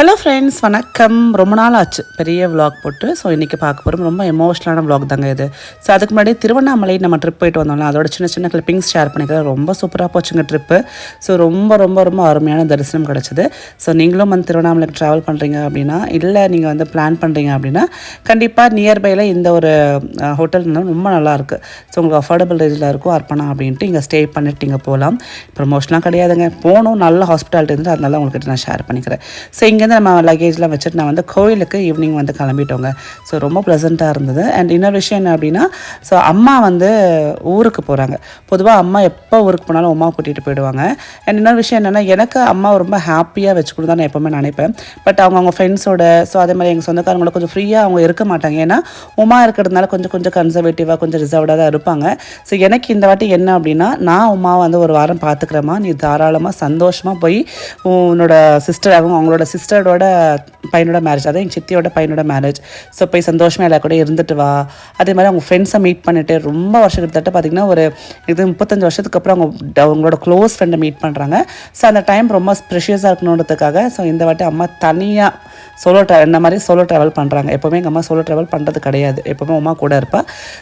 Hello friends வணக்கம். ரொம்ப நாள் ஆச்சு பெரிய vlog போட்டு. ஸோ இன்றைக்கி பார்க்க போகிறோம் ரொம்ப எமோஷனலான vlog தாங்க இது. ஸோ அதுக்கு முன்னாடி திருவண்ணாமலை நம்ம ட்ரிப் போயிட்டு வந்தோம்ல அதோட சின்ன சின்ன கிளிப்பிங்ஸ் ஷேர் பண்ணிக்கிறேன். ரொம்ப சூப்பராக போச்சுங்க ட்ரிப்பு ஸோ ரொம்ப ரொம்ப ரொம்ப அருமையான தரிசனம் கிடச்சிது. ஸோ நீங்களும் வந்து திருவண்ணாமலைக்கு ட்ராவல் பண்ணுறீங்க அப்படின்னா இல்லை நீங்கள் வந்து பிளான் பண்ணுறீங்க அப்படின்னா கண்டிப்பாக நியர்பையில் இந்த ஒரு ஹோட்டல் ரொம்ப நல்லாயிருக்கு ஸோ உங்களுக்கு அஃபோர்டபுள் ரேஞ்சில் இருக்கும். அர்ப்பணா அப்படின்ட்டு இங்கே ஸ்டே பண்ணிட்டு இங்கே போகலாம் ப்ரமோஷன்லாம் கிடையாதுங்க. போகணும். நல்ல ஹாஸ்பிட்டாலிட்டி இருந்து அதனால உங்கள்கிட்ட நான் ஷேர் பண்ணிக்கிறேன். ஸோ இங்கேருந்து நம்ம லக்கேஜ்லாம் வச்சுட்டு நான் வந்து கோயிலுக்கு ஈவினிங் வந்து கிளம்பிட்டோங்க. ஸோ ரொம்ப ப்ளசண்ட்டாக இருந்தது. அண்ட் இன்னொரு விஷயம் என்ன அப்படின்னா ஸோ அம்மா வந்து ஊருக்கு போகிறாங்க பொதுவாக அம்மா எப்போ ஊருக்கு போனாலும் அம்மா கூட்டிகிட்டு போயிடுவாங்க. அண்ட் இன்னொரு விஷயம் என்னென்னா எனக்கு அம்மா ரொம்ப ஹாப்பியாக வச்சுக்கணும் தான் நான் எப்போவுமே நினைப்பேன். பட் அவங்க அவங்க ஃப்ரெண்ட்ஸோட ஸோ அதே மாதிரி எங்கள் சொந்தக்காரங்களோட கொஞ்சம் ஃப்ரீயாக அவங்க இருக்க மாட்டாங்க. ஏன்னா உமா இருக்கிறதுனால கொஞ்சம் கொஞ்சம் கன்சர்வேட்டிவாக கொஞ்சம் ரிசர்வ்டாக தான் இருப்பாங்க. ஸோ எனக்கு இந்த வாட்டி என்ன அப்படின்னா நான் உமா வந்து ஒரு வாரம் பார்த்துக்கிறேம்மா. நீ தாராளமாக சந்தோஷமாக போய் உன்னோட சிஸ்டர் அவங்க அவங்களோட சிஸ்டரோட பையனோட மேரேஜ் அதான் எங்கள் சித்தியோட பையனோட மேரேஜ் ஸோ போய் சந்தோஷமாக எல்லா கூட இருந்துட்டு வா. அதே மாதிரி அவங்க ஃப்ரெண்ட்ஸை மீட் பண்ணிட்டு ரொம்ப வருஷம் கிட்டத்தட்ட பார்த்திங்கன்னா ஒரு இது முப்பத்தஞ்சு வருஷத்துக்கு அப்புறம் அவங்க அவங்களோட க்ளோஸ் ஃப்ரெண்டை மீட் பண்ணுறாங்க ஸோ அந்த டைம் ரொம்ப ப்ரெஷியஸாக இருக்கணுன்றதுக்காக ஸோ இந்த வாட்டி அம்மா தனியாக சோலோ ட்ராவல் இந்த மாதிரி சோலோ ட்ராவல் பண்ணுறாங்க எப்போவுமே எங்கள் அம்மா சோலோ ட்ராவல் பண்ணுறது கிடையாது. எப்போவுமே உமா கூட இருப்பா.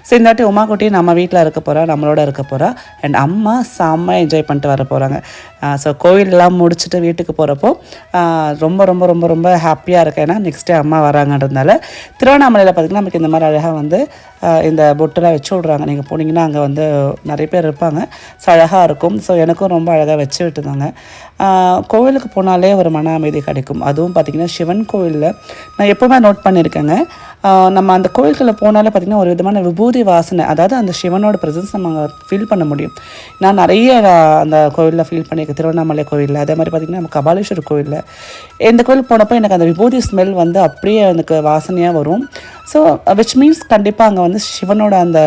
ஸோ இந்தாட்டி உமா குட்டி நம்ம வீட்டில் இருக்க போகிறா நம்மளோட இருக்க போகிறா அண்ட் அம்மா செம்ம என்ஜாய் பண்ணிட்டு வர போகிறாங்க ஸோ கோவிலெலாம் முடிச்சுட்டு வீட்டுக்கு போகிறப்போ ரொம்ப ரொம்ப ரொம்ப ரொம்ப ஹாப்பியாக இருக்கேன். ஏன்னா நெக்ஸ்ட் டே அம்மா வராங்கன்றதுனால திருவண்ணாமலையில் பார்த்திங்கன்னா நமக்கு இந்த மாதிரி அழகாக வந்து இந்த பொட்டெல்லாம் வச்சு விட்றாங்க. நீங்கள் போனீங்கன்னா அங்கே வந்து நிறைய பேர் இருப்பாங்க. ஸோ அழகாக இருக்கும். ஸோ எனக்கும் ரொம்ப அழகாக வச்சு விட்டுருந்தாங்க. கோவிலுக்கு போனாலே ஒரு மன அமைதி கிடைக்கும். அதுவும் பார்த்திங்கன்னா சிவன் கோவிலில் நான் எப்போவுமே நோட் பண்ணியிருக்கேங்க. நம்ம அந்த கோயில்களை போனாலே பார்த்திங்கன்னா ஒரு விதமான விபூதி வாசனை அதாவது அந்த சிவனோட ப்ரெசன்ஸ் நம்ம அங்கே ஃபீல் பண்ண முடியும். நான் நிறைய அந்த கோயிலில் ஃபீல் பண்ணியிருக்கேன். திருவண்ணாமலை கோயிலில் அதே மாதிரி பார்த்திங்கன்னா நம்ம கபாலீஸ்வரர் கோயிலில். இந்த கோயில் போனப்போ எனக்கு அந்த விபூதி ஸ்மெல் வந்து அப்படியே எனக்கு வாசனையாக வரும். ஸோ விச் மீன்ஸ் கண்டிப்பாக அங்கே வந்து சிவனோட அந்த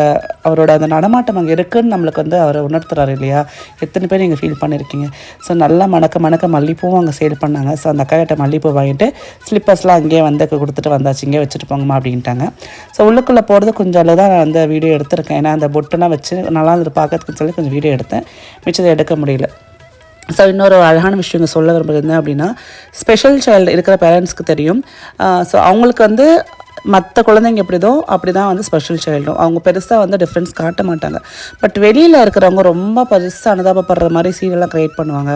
அவரோட அந்த நடமாட்டம் அங்கே இருக்குன்னு நம்மளுக்கு வந்து அவர் உணர்த்துறாரு இல்லையா? எத்தனை பேர் நீங்கள் ஃபீல் பண்ணியிருக்கீங்க ஸோ நல்லா மணக்க மணக்க மல்லிப்பூவும் அங்கே சேல் பண்ணாங்க. ஸோ அந்த அக்கா கிட்ட மல்லிப்பூ வாங்கிட்டு ஸ்லிப்பர்ஸ்லாம் அங்கேயே வந்து கொடுத்துட்டு வந்தாச்சு. இங்கே வச்சுட்டு போங்கம்மா அப்படின்ட்டாங்க. ஸோ உள்ளுக்குள்ளே போகிறது கொஞ்சம் அளவு தான் நான் அந்த வீடியோ எடுத்திருக்கேன். ஏன்னா அந்த பொட்டெல்லாம் வச்சு நல்லா இருந்து பார்க்கறதுக்கு சொல்லி கொஞ்சம் வீடியோ எடுத்தேன். மிச்சத்தை எடுக்க முடியல. ஸோ இன்னொரு அழகான விஷயம் இங்கே சொல்ல விரும்புகிறது என்ன அப்படின்னா ஸ்பெஷல் சைல்டு இருக்கிற பேரண்ட்ஸ்க்கு தெரியும். ஸோ அவங்களுக்கு வந்து மற்ற குழந்தைங்க எப்படிதோ அப்படி தான் வந்து ஸ்பெஷல் சைல்டும் அவங்க பெருசாக வந்து டிஃப்ரென்ஸ் காட்ட மாட்டாங்க. பட் வெளியில் இருக்கிறவங்க ரொம்ப பெருசாக அனுதாபப்படுற மாதிரி சீனெல்லாம் க்ரியேட் பண்ணுவாங்க.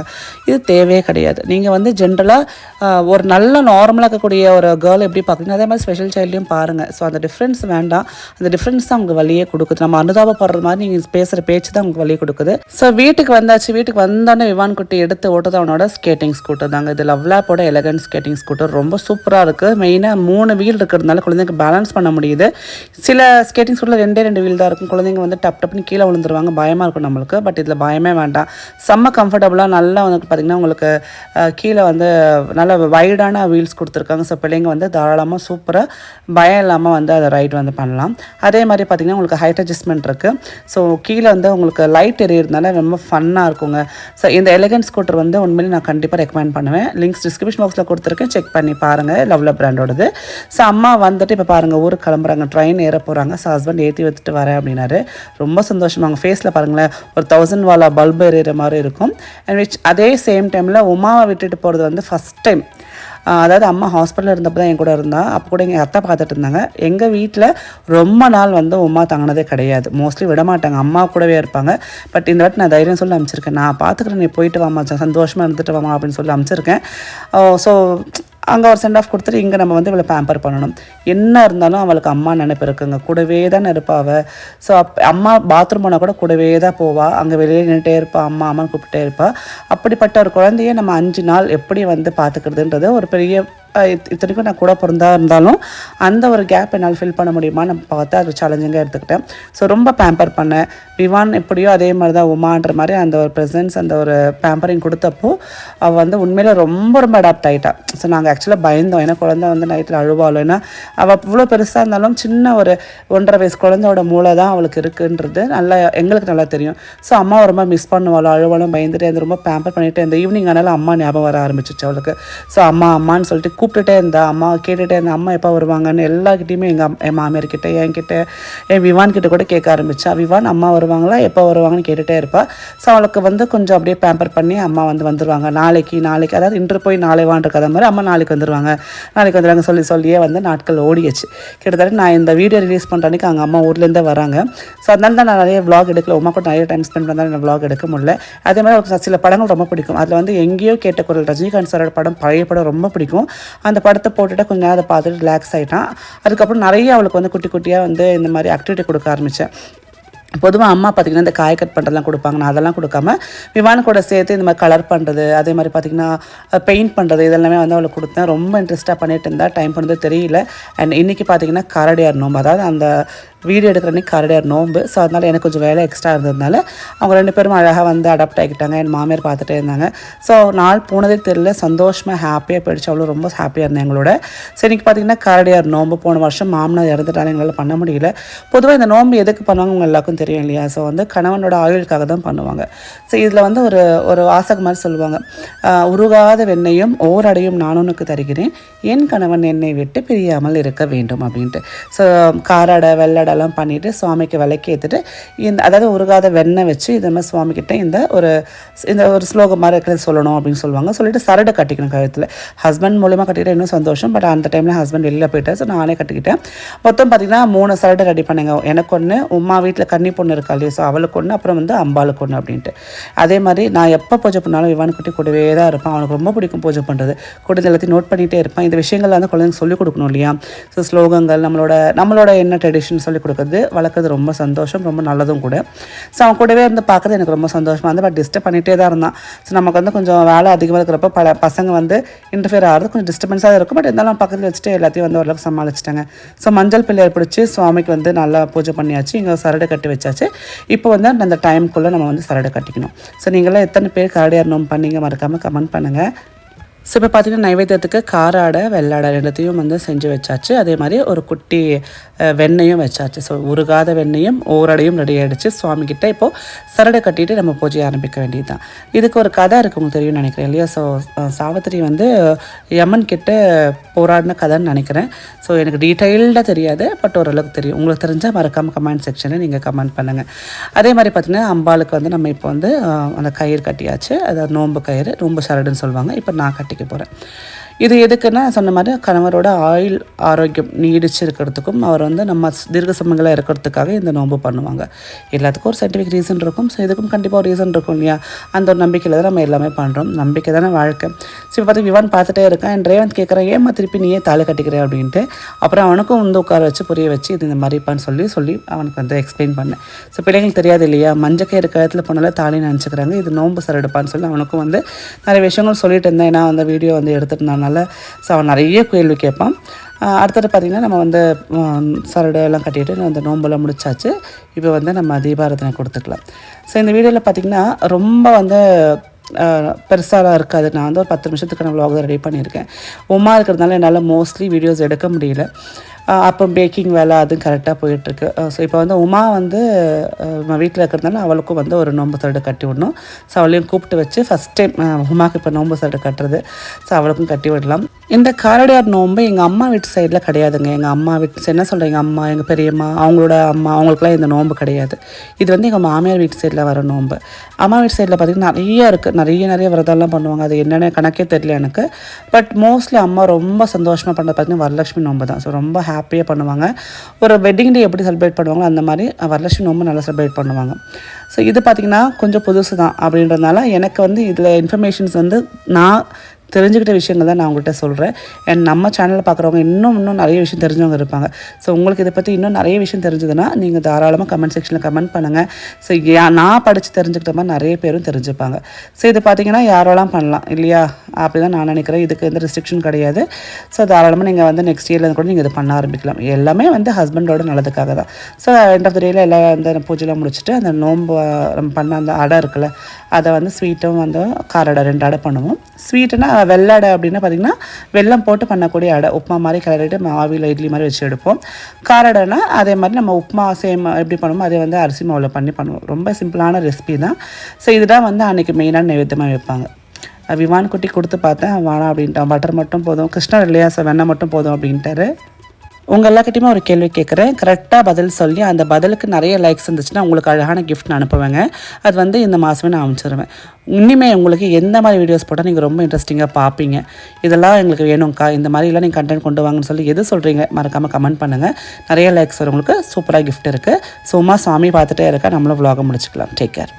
இது தேவையே கிடையாது. நீங்கள் வந்து ஜென்ரலாக ஒரு நல்ல நார்மலாக இருக்கக்கூடிய ஒரு கேர்ள் எப்படி பார்க்குறீங்க அதே மாதிரி ஸ்பெஷல் சைல்டையும் பாருங்கள் ஸோ அந்த டிஃப்ரென்ஸ் வேண்டாம். அந்த டிஃப்ரென்ஸ் தான் உங்களுக்கு வழியே கொடுக்குது. நம்ம அனுதாபப்படுற மாதிரி நீங்கள் பேசுகிற பேச்சு தான் உங்களுக்கு வழி கொடுக்குது. ஸோ வீட்டுக்கு வந்தாச்சு. வீட்டுக்கு வந்தோடனே விவான் குட்டி எடுத்து ஓட்டது அவனோட ஸ்கேட்டிங் ஸ்கூட்டர் தாங்க. இது லவ்லாப்போட எலகன்ட் ஸ்கேட்டிங் ஸ்கூட்டர் ரொம்ப சூப்பராக இருக்குது மெயினாக மூணு வீல் இருக்கிறதுனால குழந்தைங்க பேலன்ஸ் பண்ண முடியுது. சில ஸ்கேட்டிங் ஸ்கூட்டில் ரெண்டே ரெண்டு வீல் தான் இருக்கும். குழந்தைங்க வந்து டப் டப்னு கீழே விழுந்துருவாங்க. பயமாக இருக்கும் நம்மளுக்கு. பட் இதில் பயமே வேண்டாம். செம்ம கம்ஃபர்டபுளாக நல்லா வந்து பார்த்திங்கன்னா உங்களுக்கு கீழே வந்து நல்ல வைடான வீல்ஸ் கொடுத்துருக்காங்க. ஸோ பிள்ளைங்க வந்து தாராளமாக சூப்பராக பயம் இல்லாமல் வந்து அதை ரைட் வந்து பண்ணலாம். அதே மாதிரி பார்த்திங்கன்னா உங்களுக்கு ஹைட் அட்ஜஸ்ட்மெண்ட் இருக்குது ஸோ கீழே வந்து உங்களுக்கு லைட் எரியறதுனால ரொம்ப ஃபன்னாக இருக்குங்க. ஸோ இந்த எலகன்ட் ஸ்கூட்டர் வந்து உண்மையிலே நான் கண்டிப்பாக ரெக்கமெண்ட் பண்ணுவேன். லிங்க்ஸ் டிஸ்கிரிப்ஷன் பாக்ஸில் கொடுத்துருக்கேன். செக் பண்ணி பாருங்கள் லவ்ல பிராண்டோடது ஸோ அம்மா வந்து வந்துட்டு இப்போ பாருங்கள் ஊருக்கு கிளம்புறாங்க ட்ரெயின் ஏற போகிறாங்க ஸோ ஹஸ்பண்ட் ஏற்றி வச்சுட்டு வரேன் அப்படின்னாரு. ரொம்ப சந்தோஷம். அவங்க ஃபேஸில் பாருங்களேன் ஒரு தௌசண்ட் வாலா பல்பு எறிகிற மாதிரி இருக்கும். அண்ட் விச் அதே சேம் டைமில் உமாவை விட்டுட்டு போகிறது வந்து ஃபஸ்ட் டைம் அதாவது அம்மா ஹாஸ்பிட்டலில் இருந்தப்போ தான் என் கூட இருந்தா. அப்போ கூட எங்கள் அத்தை பார்த்துட்டு இருந்தாங்க. எங்கள் வீட்டில் ரொம்ப நாள் வந்து உமா தங்கினதே கிடையாது. மோஸ்ட்லி விட மாட்டாங்க. அம்மா கூடவே இருப்பாங்க. பட் இந்த வாட்டி நான் தைரியம் சொல்லி அமைச்சிருக்கேன் நான் பார்த்துக்கிறேன் நீ போயிட்டு வாமா சந்தோஷமாக இருந்துட்டு வாமா அப்படின்னு சொல்லி அமைச்சிருக்கேன் ஸோ அங்கே ஒரு சென்ட் ஆஃப் கொடுத்துட்டு இங்கே நம்ம வந்து இவளை பேம்பர் பண்ணணும். என்ன இருந்தாலும் அவளுக்கு அம்மா நினைப்பு இருக்குங்க. கூடவே தானே இருப்பாள் ஸோ அப் அம்மா பாத்ரூம் போனால் கூட கூடவே தான் போவா. அங்கே வெளியே நின்றுட்டே இருப்பா. அம்மா அம்மான்னு கூப்பிட்டே இருப்பா. அப்படிப்பட்ட ஒரு குழந்தைய நம்ம அஞ்சு நாள் எப்படி வந்து பார்த்துக்கிறதுன்றது ஒரு பெரிய இத்தனைக்கும் நான் கூட பிறந்தா இருந்தாலும் அந்த ஒரு கேப் என்னால் ஃபில் பண்ண முடியுமா? நான் பார்த்து அது சேலஞ்சிங்காக எடுத்துக்கிட்டேன். ஸோ ரொம்ப பேம்பர் பண்ணேன். விவான் எப்படியோ அதே மாதிரி தான் உமான்ற மாதிரி அந்த ஒரு ப்ரெசன்ஸ் அந்த ஒரு பேம்பரிங் கொடுத்தப்போ அவள் வந்து உண்மையில் ரொம்ப ரொம்ப அடாப்ட் ஆகிட்டா ஸோ நாங்கள் ஆக்சுவலாக பயந்தோம். ஏன்னா குழந்தை வந்து நைட்டில் அழுவாலும் ஏன்னா அவள் இவ்வளோ பெருசாக இருந்தாலும் சின்ன ஒரு ஒன்றரை வயசு குழந்தையோட மூளை தான் அவளுக்கு இருக்குன்றது நல்லா எங்களுக்கு நல்லா தெரியும். ஸோ அம்மா ரொம்ப மிஸ் பண்ணுவாளோ? அழுவாலும் பயந்துட்டு அந்த ரொம்ப பேம்பர் பண்ணிட்டு இந்த ஈவினிங் ஆனாலும் அம்மா ஞாபகம் வர ஆரம்பிச்சிச்சு அவளுக்கு. ஸோ அம்மா அம்மான்னு சொல்லிட்டு கூப்பிட்டுட்டே இருந்தா அம்மா கேட்டுகிட்டே இருந்தா அம்மா எப்போ வருவாங்கன்னு எல்லாக்கிட்டையுமே எங்கள் என் மாமியார் கிட்ட என்கிட்ட என் விவான் கிட்ட கூட கேட்க ஆரம்பிச்சா விவான் அம்மா வருவாங்களா எப்போ வருவாங்கன்னு கேட்டுகிட்டே இருப்பாள் ஸோ அவளுக்கு வந்து கொஞ்சம் அப்படியே பேம்பர் பண்ணி அம்மா வந்து வந்துடுவாங்க நாளைக்கு நாளைக்கு அதாவது இன்று போய் நாளை வான்ற கதை மாதிரி அம்மா நாளைக்கு வந்துடுவாங்க நாளைக்கு வந்துடுவாங்க சொல்லி சொல்லியே வந்து நாட்கள் ஓடிடுச்சு கிட்டத்தட்ட நான் இந்த வீடியோ ரிலீஸ் பண்ணுற அன்னைக்கு அங்கே அம்மா ஊர்லேருந்தே வராங்க. ஸோ அதனால தான் நான் நிறைய விளாக் எடுக்கல. உமா கூட நிறைய டைம் ஸ்பெண்ட் பண்ணால் நான் விளாக் எடுக்க முடியல. அதே மாதிரி அவளுக்கு சில படங்கள் ரொம்ப பிடிக்கும். அதில் வந்து எங்கேயோ கேட்ட குரல் ரஜினிகாந்த் சாரோட படம் பழைய படம் ரொம்ப பிடிக்கும். அந்த படத்தை போட்டுட்டு கொஞ்ச நேரம் அதை பார்த்துட்டு ரிலாக்ஸ் ஆகிட்டான் அதுக்கப்புறம் நிறைய அவளுக்கு வந்து குட்டி குட்டியாக வந்து இந்த மாதிரி ஆக்டிவிட்டி கொடுக்க ஆரம்பித்தேன் பொதுவாக அம்மா பார்த்திங்கன்னா இந்த காய் கட் பண்ணுறதுலாம் கொடுப்பாங்க. நான் அதெல்லாம் கொடுக்காம விமான கூட சேர்த்து இந்த மாதிரி கலர் பண்ணுறது அதே மாதிரி பார்த்திங்கன்னா பெயிண்ட் பண்ணுறது இதெல்லாமே வந்து அவளுக்கு கொடுத்தேன். ரொம்ப இன்ட்ரெஸ்ட்டாக பண்ணிட்டு இருந்தால் டைம் பண்ணுறது தெரியல. அண்ட் இன்றைக்கி பார்த்திங்கன்னா கரடியார் நோம்பு. அதாவது அந்த வீடியோ எடுக்கிற அன்றைக்கி கரடியார் நோம்பு. ஸோ அதனால் எனக்கு கொஞ்சம் வேலை எக்ஸ்ட்ரா இருந்ததுனால அவங்க ரெண்டு பேரும் அழகாக வந்து அடாப்ட் ஆகிக்கிட்டாங்க. என் மாமியார் பார்த்துட்டே இருந்தாங்க. ஸோ நாள் போனதே தெரியல. சந்தோஷமாக ஹாப்பியாக போயிடுச்சு. அவ்வளோ ரொம்ப ஹாப்பியாக இருந்தேன் எங்களோட. ஸோ இன்றைக்கி பார்த்திங்கன்னா கரடியார் நோம்பு போன வருஷம் மாமனார் இறந்துட்டாலும் எங்களால் பண்ண முடியல. பொதுவாக இந்த நோம்பு எதுக்கு பண்ணுவாங்க உங்கள் எல்லாருக்கும் தெரியும் இல்லையா? ஸோ வந்து கணவனோட ஆயுளுக்காக தான் பண்ணுவாங்க. ஸோ இதில் வந்து ஒரு ஒரு வாசகம் மாதிரி சொல்லுவாங்க. உருகாத வெண்ணையும் ஓரடையும் நானும் உனக்கு தருகிறேன். என் கணவன் என்னை விட்டு பிரியாமல் இருக்க வேண்டும் அப்படின்ட்டு. ஸோ காரடை வெள்ளடை வெள்ளடைலாம் பண்ணிவிட்டு சுவாமிக்கு விளக்கி இந்த அதாவது உருகாத வெண்ணெய் வச்சு இந்த மாதிரி சுவாமிக்கிட்ட இந்த ஒரு இந்த ஒரு ஸ்லோகம் மாதிரி இருக்கிறது சொல்லணும் அப்படின்னு சொல்லுவாங்க. சொல்லிட்டு சரடை கட்டிக்கணும் கழுத்தில். ஹஸ்பண்ட் மூலிமா கட்டிக்கிட்டா இன்னும் சந்தோஷம். பட் அந்த டைமில் ஹஸ்பண்ட் வெளியில் போயிட்டார். ஸோ நானே கட்டிக்கிட்டேன். மொத்தம் பார்த்திங்கன்னா மூணு சரடை ரெடி பண்ணுங்க. எனக்கு ஒன்று உமா வீட்டில் கன்னி பொண்ணு இருக்கா இல்லையா? ஸோ அவளுக்கு ஒன்று அப்புறம் வந்து அம்பாளுக்கு ஒன்று அப்படின்ட்டு. அதே மாதிரி நான் எப்போ பூஜை பண்ணாலும் விவான் குட்டி கூடவே தான் இருப்பான். அவனுக்கு ரொம்ப பிடிக்கும் பூஜை பண்ணுறது கூட எல்லாத்தையும் நோட் பண்ணிகிட்டே இருப்பான். இந்த விஷயங்கள் வந்து குழந்தைங்க சொல்லிக் கொடுக்கணும் இல்லையா? ஸோ ஸ்லோகங்கள் நம்மளோட நம்மளோட என்ன ட்ரெடிஷன் சொல்லி கொடுக்குறது. வளர்க்குறது ரொம்ப சந்தோஷம் ரொம்ப நல்லதும் கூட. ஸோ அவன் கூடவே இருந்து பார்க்குறது எனக்கு ரொம்ப சந்தோஷமாக இருந்து பட் டிஸ்டர்ப் பண்ணிகிட்டே தான் இருந்தான். ஸோ நமக்கு வந்து கொஞ்சம் வேலை அதிகமாக இருக்கிறப்ப பல பசங்க வந்து இன்டர்ஃபியர் ஆகிறது கொஞ்சம் டிஸ்டர்பன்ஸாக இருக்கும். பட் இருந்தாலும் பக்கத்தில் வச்சுட்டு எல்லாத்தையும் வந்து ஓரளவுக்கு சமாளிச்சிட்டாங்க. ஸோ மஞ்சள் பிள்ளையை பிடிச்சி சுவாமிக்கு வந்து நல்லா பூஜை பண்ணியாச்சு. இங்கே சரடை கட்டி வச்சாச்சு. இப்போ வந்து அந்த டைமுக்குள்ளே நம்ம வந்து சரடை கட்டிக்கணும். ஸோ நீங்களாம் எத்தனை பேர் கரடியார் நோம்பு பண்ணீங்க? மறக்காமல் கமெண்ட் பண்ணுங்கள் ஸோ இப்போ பார்த்தீங்கன்னா நைவேத்தியத்துக்கு காராடை வெள்ளாடை ரெண்டுத்தையும் வந்து செஞ்சு வச்சாச்சு. அதே மாதிரி ஒரு குட்டி வெண்ணையும் வச்சாச்சு. ஸோ உருகாத வெண்ணையும் ஓரடையும் ரெடி ஆகிடுச்சு சுவாமிகிட்ட இப்போது சரடை கட்டிட்டு நம்ம பூஜையை ஆரம்பிக்க வேண்டியது தான் இதுக்கு ஒரு கதை இருக்கு உங்களுக்கு தெரியும்னு நினைக்கிறேன் இல்லையா? ஸோ சாவித்திரி வந்து யமன் கிட்ட போராடின கதைன்னு நினைக்கிறேன். ஸோ எனக்கு டீட்டெயில்டாக தெரியாது பட் ஓரளவுக்கு தெரியும். உங்களுக்கு தெரிஞ்சால் மறக்காமல் கமெண்ட் செக்ஷனில் நீங்கள் கமெண்ட் பண்ணுங்கள் அதே மாதிரி பார்த்தீங்கன்னா அம்பாளுக்கு வந்து நம்ம இப்போ வந்து அந்த கயிறு கட்டியாச்சு. அதாவது நோம்பு கயிறு நோம்பு சரடுன்னு சொல்லுவாங்க. இப்போ நான் கட்டி que por ahí. இது எதுக்குன்னா சொன்ன மாதிரி கணவரோட ஆயுள் ஆரோக்கியம் நீடிச்சு இருக்கிறதுக்கும் அவர் வந்து நம்ம தீர்க்க சமங்களாக இருக்கிறதுக்காக இந்த நோன்பு பண்ணுவாங்க. எல்லாத்துக்கும் ஒரு சயின்டிஃபிக் ரீசன் இருக்கும். ஸோ இதுக்கும் கண்டிப்பாக ஒரு ரீசன் இருக்கும் இல்லையா? அந்த ஒரு நம்பிக்கையில் தான் நம்ம எல்லாமே பண்ணுறோம் நம்பிக்கை தானே வாழ்க்கை. ஸோ இப்போ பார்த்து விவான் பார்த்துட்டே இருக்கேன். என் ரேவந்த் கேட்குறேன் ஏம்மா திருப்பி நீயே தாலி கட்டிக்கிறேன் அப்படின்ட்டு. அப்புறம் அவனுக்கும் வந்து உட்கார வச்சு புரிய வச்சு இது இந்த மாதிரிப்பான்னு சொல்லி சொல்லி அவனுக்கு வந்து எக்ஸ்பிளைன் பண்ணேன். ஸோ பிள்ளைங்களுக்கு தெரியாது இல்லையா? மஞ்சக்கை இருக்கிற இடத்துல போனால தாலி நினச்சிக்கிறாங்க இது நோன்பு சரடுப்பான்னு சொல்லி அவனுக்கும் வந்து நிறைய விஷயங்கள் சொல்லிட்டு இருந்தேன். ஏன்னா அந்த வீடியோ வந்து அதனால் ஸோ அவன் நிறைய கேள்வி கேட்பான். அடுத்தது பார்த்திங்கன்னா நம்ம வந்து சரடையெல்லாம் கட்டிட்டு அந்த நோம்பெல்லாம் முடிச்சாச்சு. இப்போ வந்து நம்ம தீபாரதனை கொடுத்துக்கலாம். ஸோ இந்த வீடியோவில் பார்த்திங்கன்னா ரொம்ப வந்து பெருசாலாம் இருக்காது. நான் வந்து ஒரு பத்து நிமிஷத்துக்கான vlog தான் ரெடி பண்ணியிருக்கேன். உமா இருக்கிறதுனால என்னால் மோஸ்ட்லி வீடியோஸ் எடுக்க முடியல. அப்போ பேக்கிங் வேலை அதுவும் கரெக்டாக போயிட்டுருக்கு. ஸோ இப்போ வந்து உமா வந்து வீட்டில் இருக்கிறதுனால அவளுக்கும் வந்து ஒரு நோம்பு சரடு கட்டி விடணும். ஸோ அவளையும் கூப்பிட்டு வச்சு ஃபஸ்ட் டைம் உமாவுக்கு இப்போ நோம்பு சரடு கட்டுறது. ஸோ அவளுக்கும் கட்டி விடலாம். இந்த காரடியார் நோன்பு எங்கள் அம்மா வீட்டு சைடில் கிடையாதுங்க. எங்கள் அம்மா வீட்டு என்ன சொல்கிறேன் எங்கள் அம்மா எங்கள் பெரியம்மா அவங்களோட அம்மா அவங்களுக்குலாம் இந்த நோன்பு கிடையாது. இது வந்து எங்கள் மாமியார் வீட்டு சைடில் வர நோன்பு அம்மா வீட்டு சைடில் பார்த்திங்கன்னா நிறைய இருக்குது நிறைய நிறைய விரதம்லாம் பண்ணுவாங்க. அது என்னென்ன கணக்கே தெரியல எனக்கு. பட் மோஸ்ட்லி அம்மா ரொம்ப சந்தோஷமாக பண்ணுறது பார்த்தீங்கன்னா வரலட்சுமி நோம்பு தான். ஸோ ரொம்ப ஹாப்பியாக பண்ணுவாங்க. ஒரு வெட்டிங் டே எப்படி செலிப்ரேட் பண்ணுவாங்களோ அந்த மாதிரி வரலட்சுமி நோம்பு நல்லா செலிப்ரேட் பண்ணுவாங்க. ஸோ இது பார்த்திங்கன்னா கொஞ்சம் புதுசு தான் அப்படின்றதுனால எனக்கு வந்து இதில் இன்ஃபர்மேஷன்ஸ் வந்து நான் தெரிஞ்சுக்கிட்ட விஷயங்கள் தான் நான் உங்கள்கிட்ட சொல்கிறேன் அண்ட் நம்ம சேனலில் பார்க்குறவங்க இன்னும் இன்னும் நிறைய விஷயம் தெரிஞ்சவங்க இருப்பாங்க. ஸோ உங்களுக்கு இதை பற்றி இன்னும் நிறைய விஷயம் தெரிஞ்சதுன்னா நீங்கள் தாராளமாக கமெண்ட் செக்ஷனில் கமெண்ட் பண்ணுங்கள் ஸோ நான் படித்து தெரிஞ்சுக்கிட்ட மாதிரி நிறைய பேரும் தெரிஞ்சுப்பாங்க. ஸோ இது பார்த்தீங்கன்னா யாரோலாம் பண்ணலாம் இல்லையா? அப்படி தான் நான் நினைக்கிறேன். இதுக்கு எந்த ரெஸ்ட்ரிக்ஷன் கிடையாது. ஸோ தாராளமாக நீங்கள் வந்து நெக்ஸ்ட் இயர்லேருந்து கூட நீங்கள் இதை பண்ண ஆரம்பிக்கலாம். எல்லாமே வந்து ஹஸ்பண்டோட நல்லதுக்காக தான். ஸோ எண்ட் ஆஃப் த டேயில் எல்லா அந்த பூஜைலாம் முடிச்சுட்டு அந்த நோன்பு நம்ம பண்ண அந்த அடை இருக்குல்ல அதை வந்து ஸ்வீட்டும் வந்து கார அடை ரெண்டு அடை பண்ணுவோம். ஸ்வீட்டுனா வெள்ளை அடை அப்படின்னா பார்த்திங்கன்னா வெள்ளம் போட்டு பண்ணக்கூடிய அடை. உப்புமா மாதிரி கிளறிட்டு மாவியில் இட்லி மாதிரி வச்சு எடுப்போம். காரடைனா அதே மாதிரி நம்ம உப்புமா சேம் எப்படி பண்ணுவோம் அதே வந்து அரிசி மாவில் பண்ணி பண்ணுவோம். ரொம்ப சிம்பிளான ரெசிபி தான். ஸோ இதுதான் வந்து அன்றைக்கி மெயினான நைவேத்தியமாக வைப்பாங்க. விமான் குட்டி கொடுத்து பார்த்தேன். வேணாம் அப்படின்ட்டான் பட்டர் மட்டும் போதும். கிருஷ்ணர் இல்லையா? சார் வெண்ணெய் மட்டும் போதும் அப்படின்ட்டாரு. உங்கள் எல்லாக்கிட்டையுமே ஒரு கேள்வி கேட்குறேன் கரெக்டாக பதில் சொல்லி அந்த பதிலுக்கு நிறைய லைக்ஸ் இருந்துச்சுன்னா உங்களுக்கு அழகான கிஃப்ட் நான் அனுப்புவேங்க. அது வந்து இந்த மாதமே நான் அனுப்பிச்சிடுவேன் இனிமேல் உங்களுக்கு எந்த மாதிரி வீடியோஸ் போட்டால் நீங்கள் ரொம்ப இன்ட்ரெஸ்டிங்காக பார்ப்பீங்க இதெல்லாம் எங்களுக்கு வேணும்க்கா. இந்த மாதிரிலாம் நீங்கள் கண்டென்ட் கொண்டு வாங்கன்னு சொல்லி எது சொல்கிறீங்க மறக்காமல் கமெண்ட் பண்ணுங்கள் நிறைய லைக்ஸ் வரும் உங்களுக்கு சூப்பராக கிஃப்ட் இருக்குது சும்மா சாமி பார்த்துட்டே இருக்கா நம்மளும் vlog முடிச்சுக்கலாம். Take care